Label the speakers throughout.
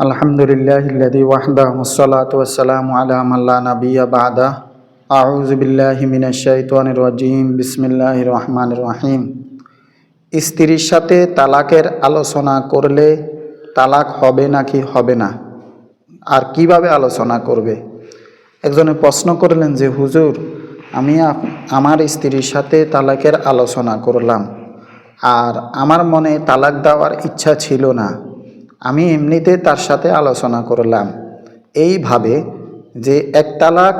Speaker 1: আলহামদুলিল্লাহ الذي وحده والصلاة والسلام على من لا نبي بعده أعوذ بالله من الشيطان الرجيم بسم الله الرحمن الرحيم স্ত্রীর সাথে তালাকের আলোচনা করলে তালাক হবে নাকি হবে না আর কিভাবে আলোচনা করবে একজনে প্রশ্ন করলেন যে হুজুর আমি আপ- আমার স্ত্রীর সাথে তালাকের আলোচনা করলাম আর আমার মনে তালাক দেওয়ার ইচ্ছা ছিল না আমি এমনিতে তার সাথে আলোচনা করলাম। এইভাবে যে এক তালাক,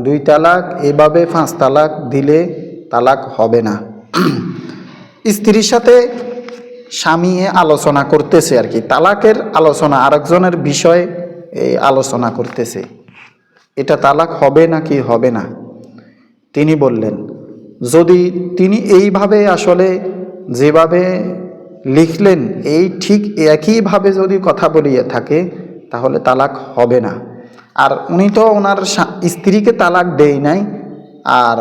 Speaker 1: দুই তালাক, এভাবে পাঁচ তালাক দিলে তালাক হবে না। স্ত্রীর সাথে স্বামী আলোচনা করতেছে আর কি। তালাকের আলোচনা, আরেকজনের বিষয়ে আলোচনা করতেছে। এটা তালাক হবে নাকি হবে না? তিনি বললেন, যদি তিনি এইভাবে আসলে যেভাবে লিখলেন, এই ঠিক একইভাবে যদি কথা বলিয়ে থাকে, তাহলে তালাক হবে না। আর উনি তো ওনার স্ত্রীকে তালাক দেয় নাই, আর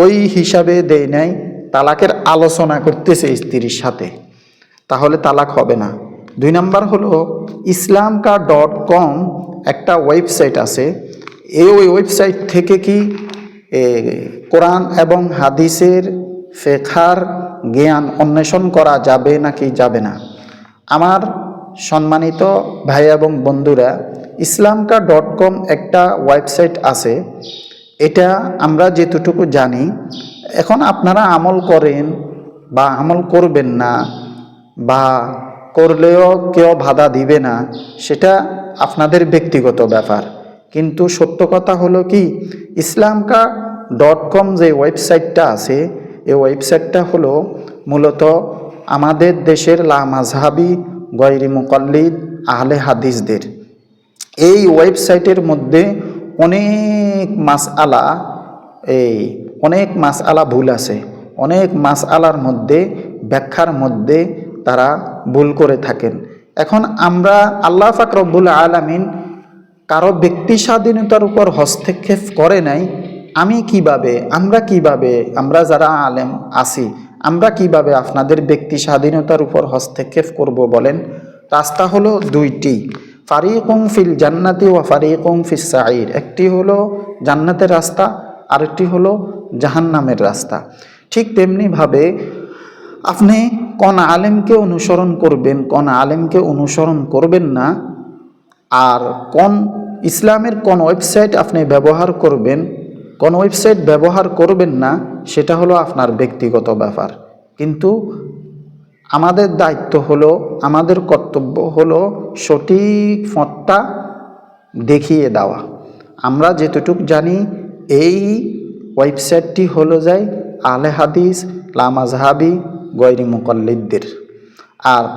Speaker 1: ওই হিসাবে দেয় নাই, তালাকের আলোচনা করতেছে স্ত্রীর সাথে। তাহলে তালাক হবে না। দুই নাম্বার হলো ইসলামকা ডট কম একটা ওয়েবসাইট আছে। এই ওয়েবসাইট থেকে কি কোরআন এবং হাদিসের ফেখার জ্ঞান অন্বেষণ করা যাবে নাকি যাবে না? আমার সম্মানিত ভাই এবং বন্ধুরা, ইসলামকা ডট কম একটা ওয়েবসাইট আছে। এটা আমরা যেতটুকু জানি, এখন আপনারা আমল করেন বা আমল করবেন না বা করলেও কেউ বাধা দিবে না, সেটা আপনাদের ব্যক্তিগত ব্যাপার। কিন্তু সত্য কথা হলো কি, ইসলামকা ডট কম যে ওয়েবসাইটটা আছে এই ওয়েবসাইটটা হলো মূলত আমাদের দেশের লা মাঝহাবি গৈরি মুকল্লিদ আহলে হাদিসদের। এই ওয়েবসাইটের মধ্যে অনেক মাস আলা এই অনেক মাস আলা ভুল আছে। অনেক মাস আলার মধ্যে, ব্যাখ্যার মধ্যে তারা ভুল করে থাকেন। এখন আমরা আল্লাহ পাক রব্বুল আলামিন কারও ব্যক্তি স্বাধীনতার উপর হস্তক্ষেপ করে নাই আমি কীভাবে, আমরা কীভাবে, আমরা যারা আলেম আছি, আমরা কীভাবে আপনাদের ব্যক্তি স্বাধীনতার উপর হস্তক্ষেপ করব বলেন? রাস্তা হলো দুইটি। ফারিকুম ফিল জান্নাতি ওয়া ফারিকুম ফিস সাঈর। একটি হলো জান্নাতের রাস্তা, আরেকটি হলো জাহান্নামের রাস্তা। ঠিক তেমনিভাবে আপনি কোন আলেমকে অনুসরণ করবেন, কোন আলেমকে অনুসরণ করবেন না, আর কোন ইসলামের কোন ওয়েবসাইট আপনি ব্যবহার করবেন কোন ওয়েবসাইট ব্যবহার করবেন না, সেটা হলো আপনার ব্যক্তিগত ব্যাপার। কিন্তু আমাদের দায়িত্ব হলো, আমাদের কর্তব্য হলো সঠিক পথটা দেখিয়ে দেওয়া। আমরা যেতটুক জানি, এই ওয়েবসাইটটি হলো যায় আলে হাদিস লামাজহাবি গৈরি মুকল্লিদদের। আর